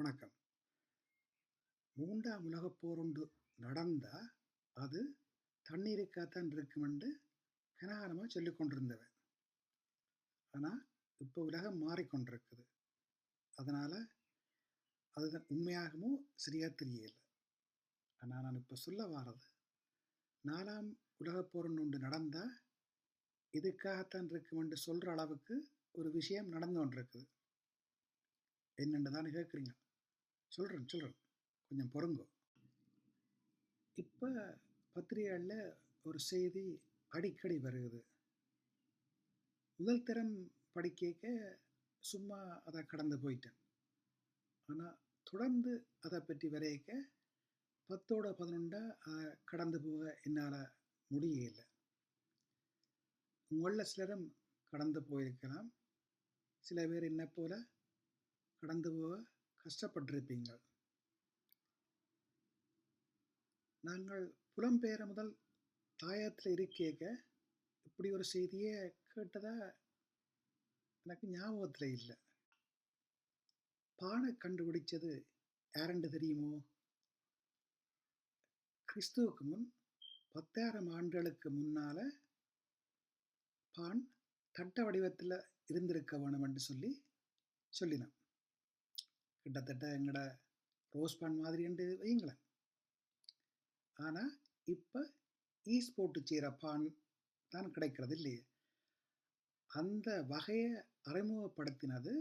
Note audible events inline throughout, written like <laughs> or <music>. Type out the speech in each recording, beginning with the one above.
வணக்கம். மூன்றாம் உலகப் போர் ஒன்று அது தண்ணீருக்காகத்தான் இருக்குமென்று கனகாரமாக சொல்லி கொண்டிருந்தவன். ஆனால் இப்போ உலகம் மாறிக்கொண்டிருக்குது. அதனால் அதுதான் உண்மையாகவும் சரியாக தெரியல. ஆனால் நான் இப்போ சொல்ல வாரது, நாலாம் உலகப் போர் ஒன்று நடந்தால் இதுக்காகத்தான் இருக்குமென்று சொல்கிற அளவுக்கு ஒரு விஷயம் நடந்து கொண்டிருக்குது. என்னென்று தான் கேட்குறீங்க? சொல்றேன், சொல்றேன். கொஞ்சம் பொறுங்கோ. இப்போ பத்திரிகைகள்ல ஒரு செய்தி அடிக்கடி வருகுது. முதல் தரம் படிக்க சும்மா அதை கடந்து போயிட்டேன். ஆனால் தொடர்ந்து அதை பற்றி வரையக்க பத்தோட பதினொண்டா அதை கடந்து போக என்னால முடியல. உங்களில் சிலரும் கடந்து போயிருக்கலாம். சில பேர் என்ன போல கடந்து போக கஷ்டப்பட்டிருப்பீங்க. நாங்கள் புலம்பெயர முதல் தாயத்தில் இருக்கேக்க இப்படி ஒரு செய்தியை கேட்டதா எனக்கு ஞாபகத்தில் இல்லை பானை கண்டுபிடிச்சது யாரென்று தெரியுமோ? கிறிஸ்துவுக்கு முன் 10,000 ஆண்டுகளுக்கு முன்னால் பான் தட்ட வடிவத்தில் இருந்திருக்க வேணுமென்று சொல்லி சொல்லினான். கிட்டத்தட்ட எங்களோட ரோஸ் பான் மாதிரி என்று வையுங்களேன். இப்போ இப்ப ஈஸ் போட்டு பான் தான் கிடைக்கிறது இல்லையே. அந்த வகையை அறிமுகப்படுத்தினது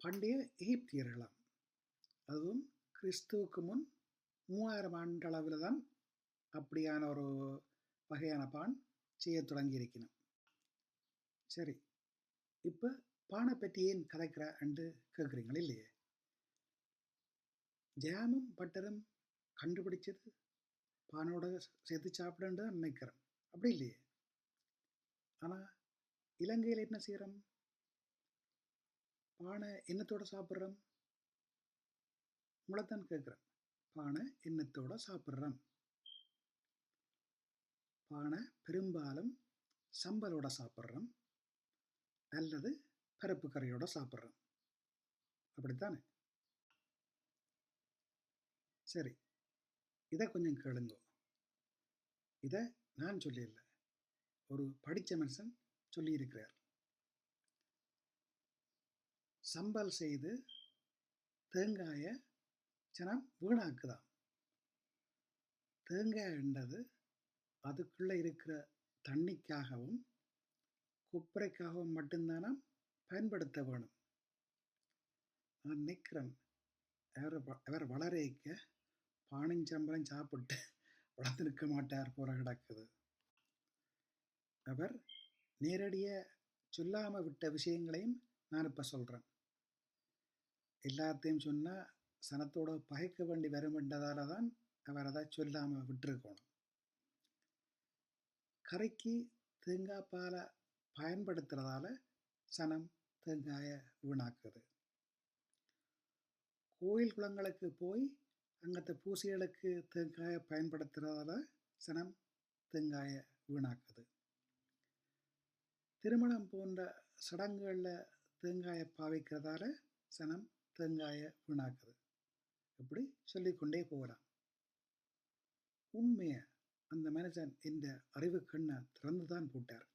பண்டைய எகிப்தியர்களாம். அதுவும் கிறிஸ்துவுக்கு முன் மூவாயிரம் ஆண்டளவில் தான் அப்படியான ஒரு வகையான பான் செய்யத் தொடங்கியிருக்கணும். சரி, இப்போ பானை பற்றி ஏன் கதைக்கிறா என்று கேட்குறீங்கள் இல்லையே. ஜாமும் பட்டரும் கண்டுபிடிச்சது பானோட சேர்த்து சாப்பிடன்னு தான் நினைக்கிறேன். அப்படி இல்லையே. ஆனா, இலங்கையில் என்ன செய்கிறோம் பானை என்னத்தோட சாப்பிடுறோம்? உங்களைத்தான் கேட்கிறேன். பானை என்னத்தோட சாப்பிடுறோம்? பானை பெரும்பாலும் சம்பலோட சாப்பிடுறோம். அல்லது பருப்பு கறியோட சாப்பிடுறோம். அப்படித்தானே? சரி. இதை கொஞ்சம் கேளுங்கோ. இதை நான் சொல்லல. ஒரு படிச்ச மனுஷன் சொல்லியிருக்கிறார். சம்பல் செய்து தேங்காய ஜனம் வீணாக்குதான் தேங்காய் என்றது அதுக்குள்ளே இருக்கிற தண்ணிக்காகவும், கொப்பரைக்காகவும் மட்டும்தானா பயன்படுத்த வேணும். நான் நினைக்கிறேன், அவர் அவர் வளரேக்க பானையும் சம்பலும் சாப்பிட்டு <laughs> வளர்ந்திருக்க மாட்டார் போற கிடக்குது. அவர் நேரடிய சொல்லாமல் விட்ட விஷயங்களையும் நான் இப்போ சொல்கிறேன் எல்லாத்தையும் சொன்னால் சனத்தோட பகைக்க வேண்டி வருமென்றதால தான் அவர் அதை சொல்லாமல் விட்டுருக்கணும் கரைக்கு தேங்காய் பாலை பயன்படுத்துறதால சனம் தேங்காயை வீணாக்குது. கோயில் குளங்களுக்கு போய் அங்கத்த பூசைகளுக்கு தேங்காய பயன்படுத்துறதால சனம் தேங்காயை வீணாக்குது. திருமணம் போன்ற சடங்குகளில் தேங்காயை பாவிக்கிறதால சனம் தேங்காயை வீணாக்குது. இப்படி சொல்லிக்கொண்டே போகலாம். உண்மையை அந்த மனுஷன் இந்த அறிவு கண்ணை திறந்துதான் போட்டார்.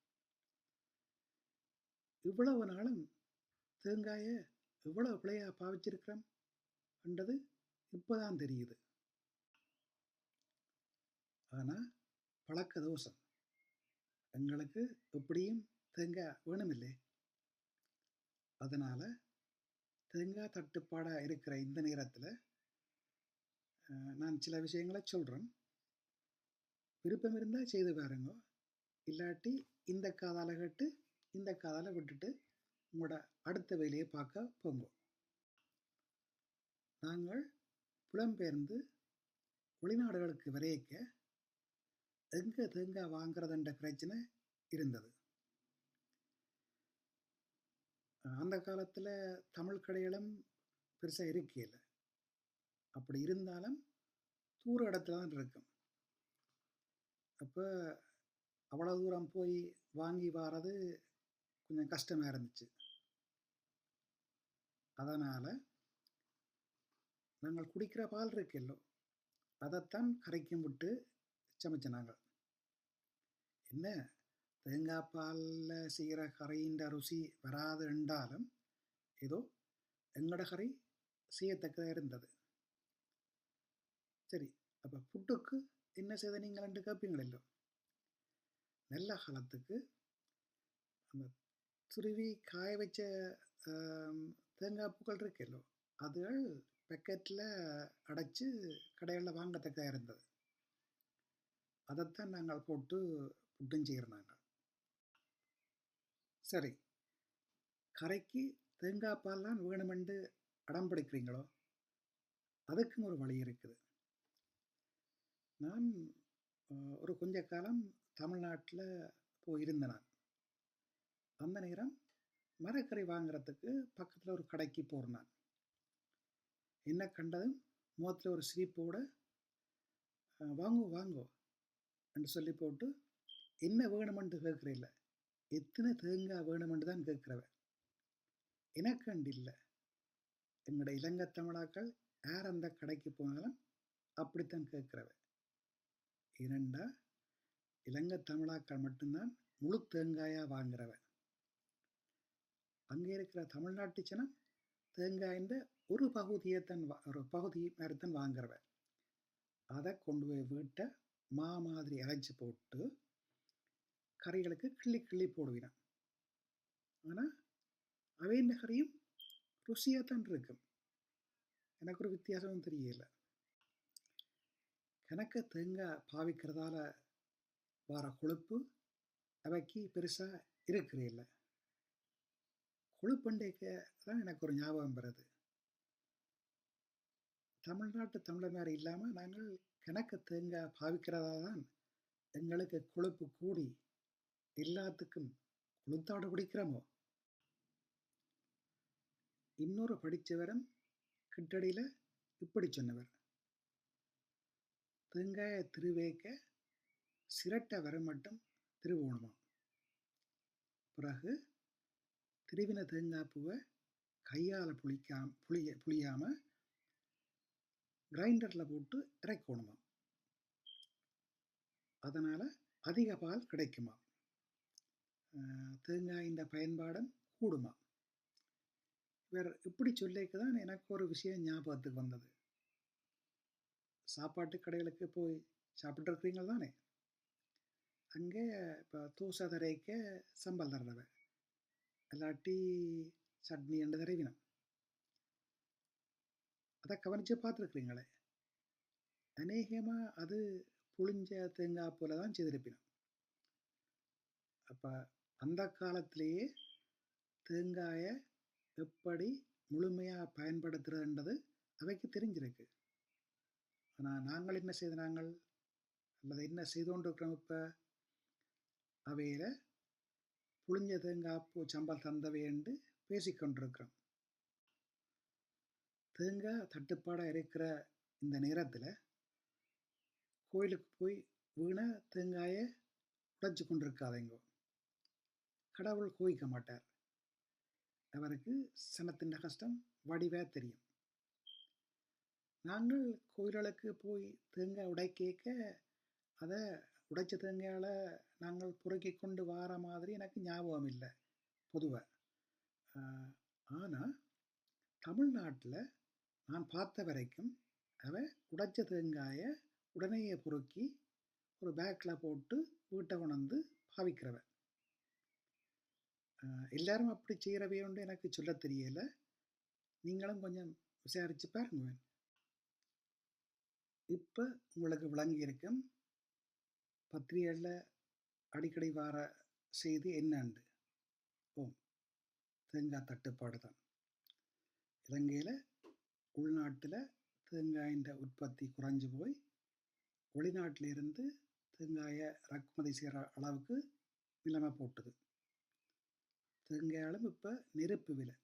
இவ்வளவு நாளும் தேங்காய எவ்வளவு பிழையா பாவிச்சிருக்கிறோம் என்றது இப்பதான் தெரியுது. ஆனால் பழக்க தோஷம். எங்களுக்கு எப்படியும் தேங்காய் வேணுமில்லே. அதனால் தேங்காய் தட்டுப்பாடாக இருக்கிற இந்த நேரத்தில் நான் சில விஷயங்களை சொல்கிறேன் விருப்பம் இருந்தால் செய்து பாருங்க. இல்லாட்டி இந்த காதால கேட்டு இந்த காதால விட்டுட்டு உங்களோட அடுத்த வேலையை பார்க்க போங்க. நாங்கள் புலம்பெயர்ந்து வெளிநாடுகளுக்கு வரையக்க எங்க தேங்காய் வாங்குறதுன்ற பிரச்சனை இருந்தது. அந்த காலத்துல தமிழ் கடைகளும் பெருசா இருக்கையில் அப்படி இருந்தாலும் தூர இடத்துல தான் இருக்கும். அப்ப அவ்வளவு தூரம் போய் வாங்கி வாரது கொஞ்சம் கஷ்டமாக இருந்துச்சு. அதனால் நாங்கள் குடிக்கிற பால் இருக்குல்லோ அதைத்தான் கரைக்கும் விட்டு சமைச்ச நாங்கள் என்ன? தேங்காய் பாலில் செய்கிற கரையின்ற ருசி வராது என்றாலும் ஏதோ எங்களோட கரை செய்யத்தக்கதாக இருந்தது. சரி அப்போ ஃபுட்டுக்கு என்ன செய்த நீங்கள் ரெண்டு கேட்பீங்களோ நல்ல காலத்துக்கு அந்த துருவி காய வச்ச தேங்காய் பூக்கள் இருக்குல்லோ அதுகள் பேக்கெட்டில் அடைச்சி கடைகளில் வாங்கத்தக்கதாக இருந்தது அதைத்தான் நாங்கள் போட்டு புட்டும் செய்கிறோம் சரி கரைக்கு தேங்காய் பால்லாம் வேணுமெண்டு அடம் பிடிக்கிறீங்களோ அதுக்கும் ஒரு வழி இருக்குது. நான் ஒரு கொஞ்ச காலம் தமிழ்நாட்டில் போயிருந்தேன் நான். அந்த நேரம் மரக்கறி வாங்குறதுக்கு பக்கத்தில் ஒரு கடைக்கு போகிறேன் நான். என்ன கண்டதும் முகத்தில் ஒரு சிரிப்போடு வாங்கோ வாங்கோ என்று சொல்லி போட்டு என்ன வேணுமென்று கேட்குறேன் எத்தனை தேங்காய் வேணுமென்று தான் கேட்குறவன்? எனக்கண்டு இல்லை. எங்களோட இலங்கை தமிழாக்கள் யார் அந்த கடைக்கு போனாலும் அப்படித்தான் கேட்குறவ இரண்டா இலங்கை தமிழாக்கள் மட்டும்தான் முழு தேங்காயாக வாங்குறவன். அங்கே இருக்கிற தமிழ்நாட்டு ஜனம் தேங்காயின் ஒரு பகுதியை தன் ஒரு பகுதி மாதிரி தான் வாங்குறவன். அதை கொண்டு போய் வீட்டை மா மாதிரி அரைச்சி போட்டு கறிகளுக்கு கிள்ளி கிள்ளி போடுவினான். ஆனால் அவையின் கறியும் ருசியாக தான் இருக்கும் எனக்கு ஒரு வித்தியாசமும் தெரியல. கணக்க தேங்காய் பாவிக்கிறதால வர கொழுப்பு அவைக்கு பெருசாக இருக்கிறதில்ல கொழுப்பண்டைக்கு தான் எனக்கு ஒரு ஞாபகம் வருது தமிழ்நாட்டு தமிழர் இல்லாமல் நாங்கள் கணக்கு தேங்காய் பாவிக்கிறதா தான் எங்களுக்கு கொழுப்பு கூடி எல்லாத்துக்கும் கொளுத்தாடு குடிக்கிறோமோ? இன்னொரு படித்தவரும் கிட்டடியில் இப்படி சொன்னவர். தேங்காயை திருவேக்க சிரட்டை வர மட்டும் திருவோணுமா பிறகு திருவின தேங்காய் பூவை கையால் புளிக்காம புளிய புளியாமல் கிரைண்டரில் போட்டு இறக்கணுமா. அதனால் அதிக பால் கிடைக்குமா. தேங்காயின் பயன்பாடும் கூடுமா. வேறு இப்படி சொல்லிக்கு தான் எனக்கு ஒரு விஷயம் ஞாபகத்துக்கு வந்தது. சாப்பாட்டு கடைகளுக்கு போய் சாப்பிட்ருக்கிறீங்க தானே அங்கே இப்போ தோசை தரைக்க சம்பல் தர்றவன் இல்லாட்டி சட்னி என்று தரவினம் அதை கவனித்து பார்த்துருக்குறீங்களே அநேகமாக அது புளிஞ்ச தேங்காய் போல தான் செய்திருப்பினோம் அப்போ அந்த காலத்திலேயே தேங்காயை எப்படி முழுமையாக பயன்படுத்துறதுன்றது அவைக்கு தெரிஞ்சிருக்கு ஆனால் நாங்கள் என்ன செய்த நாங்கள் அல்லது என்ன செய்தோன்றிருக்கிறோம் இப்போ அவையில் புளிஞ்ச தேங்காய் பூ சம்பல் தந்தவை என்று பேசிக்கொண்டிருக்கிறோம் தேங்காய் தட்டுப்பாடாக இருக்கிற இந்த நேரத்தில் கோயிலுக்கு போய் வீண தேங்காயை உடைச்சு கொண்டிருக்காதேங்கோ. கடவுள் கோயிக்க மாட்டார். அவருக்கு சனத்தின் கஷ்டம் வடிவாக தெரியும். நாங்கள் கோயில்களுக்கு போய் தேங்காய் உடை கேட்க அதை உடைச்ச தேங்காயில் நாங்கள் புறக்கி கொண்டு வார மாதிரி எனக்கு ஞாபகம் இல்லை பொதுவாக ஆனால் தமிழ்நாட்டில் நான் பார்த்த வரைக்கும் அவன் உடைச்ச தேங்காயை உடனேயே பொறுக்கி ஒரு பேக்கில் போட்டு வீட்டை உணர்ந்து பாவிக்கிறவன் எல்லாரும் அப்படி செய்கிறவே உண்டு எனக்கு சொல்ல தெரியலை. நீங்களும் கொஞ்சம் விசாரித்து பாருங்க. இப்போ உங்களுக்கு விளங்கி இருக்கும் பத்திரிகைகளில் அடிக்கடி வர செய்தி என்னண்டு? ஓ தேங்காய் தட்டுப்பாடு தான். இலங்கையில் உள்நாட்டில் தேங்காயின் உற்பத்தி குறைஞ்சு போய் வெளிநாட்டிலிருந்து தேங்காயை இறக்குமதி செய்கிற அளவுக்கு நிலைமை போட்டுது. தேங்காயாலும் இப்போ நெருப்பு விலை.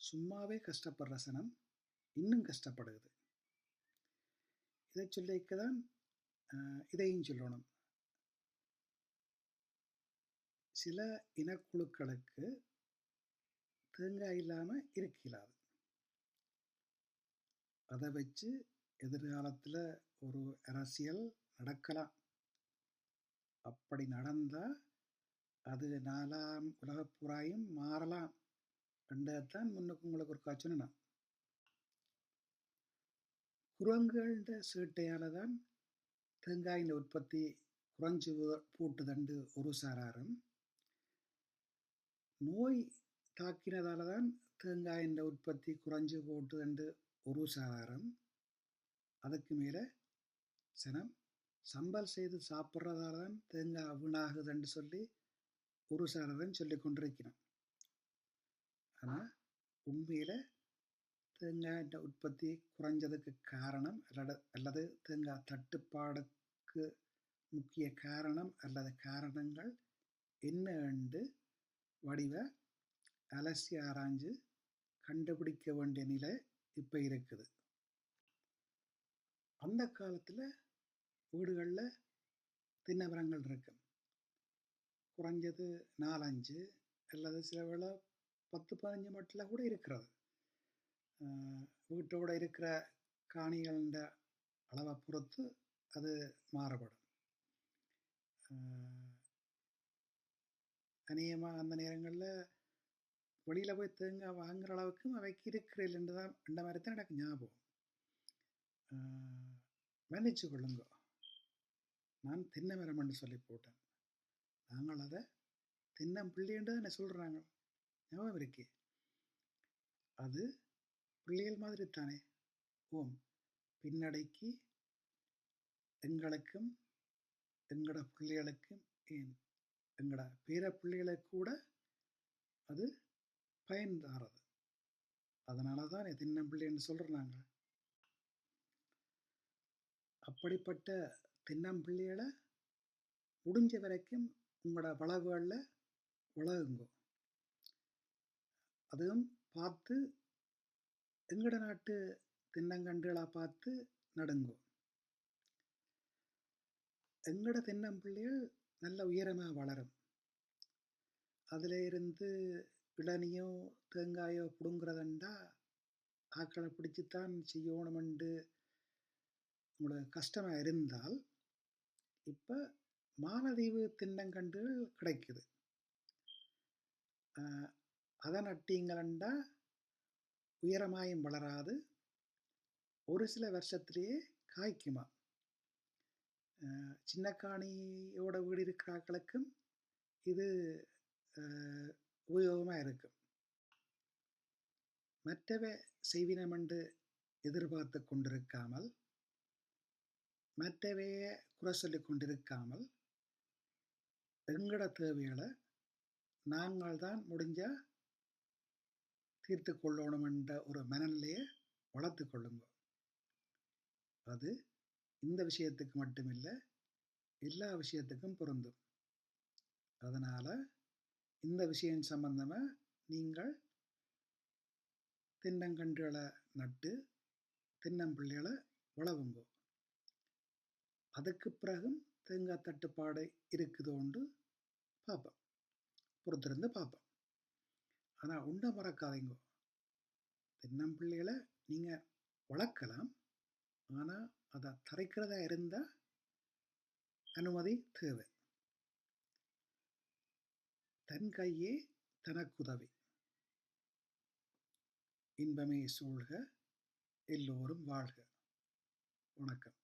சும்மாவே கஷ்டப்படுற சனம் இன்னும் கஷ்டப்படுது. இதை சொல்லிக்க தான் இதையும் சொல்லணும். சில இனக்குழுக்களுக்கு தேங்காய் இல்லாமல் இருக்க இயலாது. அதை வச்சு எதிர்காலத்தில் ஒரு அரசியல் நடக்கலாம். அப்படி நடந்தால் அது நாலாம் உலகப்புறாயும் மாறலாம். என்றதான் முன்னுக்கு உங்களுக்கு ஒரு காட்சி குரங்குகள்ன்ற சீட்டையால் தான் தேங்காயின் உற்பத்தி குறைஞ்சு பூட்டுதண்டு ஒரு சாராரும். நோய் தாக்கினதால தான் தேங்காயின் உற்பத்தி குறைஞ்சு போட்டுதண்டு ஒரு சாராரும். அதுக்கு மேலே சனம் சம்பல் செய்து சாப்பிட்றதால தான் தேங்காய் வீணாகுதுன்னு சொல்லி ஒரு சாரதன் சொல்லி கொண்டிருக்கிறோம். ஆனால் உண்மையில் தேங்காய் உற்பத்தி குறைஞ்சதுக்கு காரணம் அல்லது அல்லது தேங்காய் தட்டுப்பாடுக்கு முக்கிய காரணம் அல்லது காரணங்கள் என்ன என்று வடிவ அலசி ஆராய்ஞ்சு கண்டுபிடிக்க வேண்டிய நிலை இப்போ இருக்குது. அந்த காலத்தில் வீடுகளில் தின்னவரங்கள் இருக்கும் குறைஞ்சது நாலஞ்சு அல்லது சில வேளை பத்து பதினஞ்சு மட்டில் கூட இருக்கிறது. வீட்டோட இருக்கிற காணிகள அளவை பொறுத்து அது மாறுபடும். அநேகமாக அந்த நேரங்களில் வெளியில் போய் தேங்காய் வாங்குற அளவுக்கும் அவைக்கு இருக்கிறதில்லைன்னு தான் இந்த மாதிரி தான் எனக்கு ஞாபகம். மன்னிச்சு கொள்ளுங்கோ. நான் தென்னை மரம்னு சொல்லி போட்டேன். நாங்கள் அதை தின்னம் பிள்ளைன்றது என்ன சொல்கிறாங்க ஞாபகம் இருக்கே. அது பிள்ளைகள் மாதிரி தானே. ஓம். பின்னடைக்கு எங்களுக்கும் எங்களோட பிள்ளைகளுக்கும் ஏன்? எங்களோட பேர பிள்ளைகளுக்கு கூட அது பயன் தாரது அதனால தான் தென்னம்பிள்ளைன்னு சொல்கிறோம் நாங்கள் அப்படிப்பட்ட தென்னம்பிள்ளைகளை முடிஞ்ச வரைக்கும் உங்களோட வளவுகளில் உலகுங்கோ அதுவும் பார்த்து எங்களோட நாட்டு தென்னங்கன்றுகளாக பார்த்து நடுங்கோ. எங்களோட தென்னம்பிள்ளைகள் நல்ல உயரமாக வளரும். அதில் இருந்து இளநியோ தேங்காயோ பிடுங்குறதண்டா ஆக்களை பிடிச்சித்தான் செய்யணுமெண்டு உங்களுக்கு கஷ்டமாக இருந்தால் இப்போ மாலதீவு தின்னங்கண்டுகள் கிடைக்குது. அதை நட்டிங்களண்டா உயரமாயும் வளராது. ஒரு சில வருஷத்திலேயே காய்க்குமா சின்ன காணியோட வீடு இருக்கிறாக்களுக்கும் இது உபயோகமாக இருக்கும். மற்றவை செய்வினமென்று எதிர்பார்த்து கொண்டிருக்காமல் மற்றவையை குறை சொல்லி கொண்டிருக்காமல் எங்களோட தேவைகளை நாங்கள் தான் முடிஞ்சால் தீர்த்து கொள்ளணும் என்ற ஒரு மனநிலையை வளர்த்து கொள்ளுங்க. அது இந்த விஷயத்துக்கு மட்டுமில்லை எல்லா விஷயத்துக்கும் பொருந்தும். அதனால் இந்த விஷயம் சம்பந்தமாக நீங்கள் தின்னங்கன்றுகளை நட்டு தின்னம்பிள்ளைகளை வளவுங்கோ. அதுக்கு பிறகும் தேங்காய் தட்டுப்பாடு இருக்குதோண்டு பார்ப்போம். பொறுத்திருந்து பார்ப்போம். ஆனால் உண்டை மறக்காதீங்க. தின்னம்பிள்ளைகளை நீங்கள் வளர்க்கலாம். ஆனால் அதை தரைக்கிறதா இருந்தால் அனுமதி தேவை. தன் கையே தனக்குதவி. இன்பமே சூழ்க எல்லோரும் வாழ்க. வணக்கம்.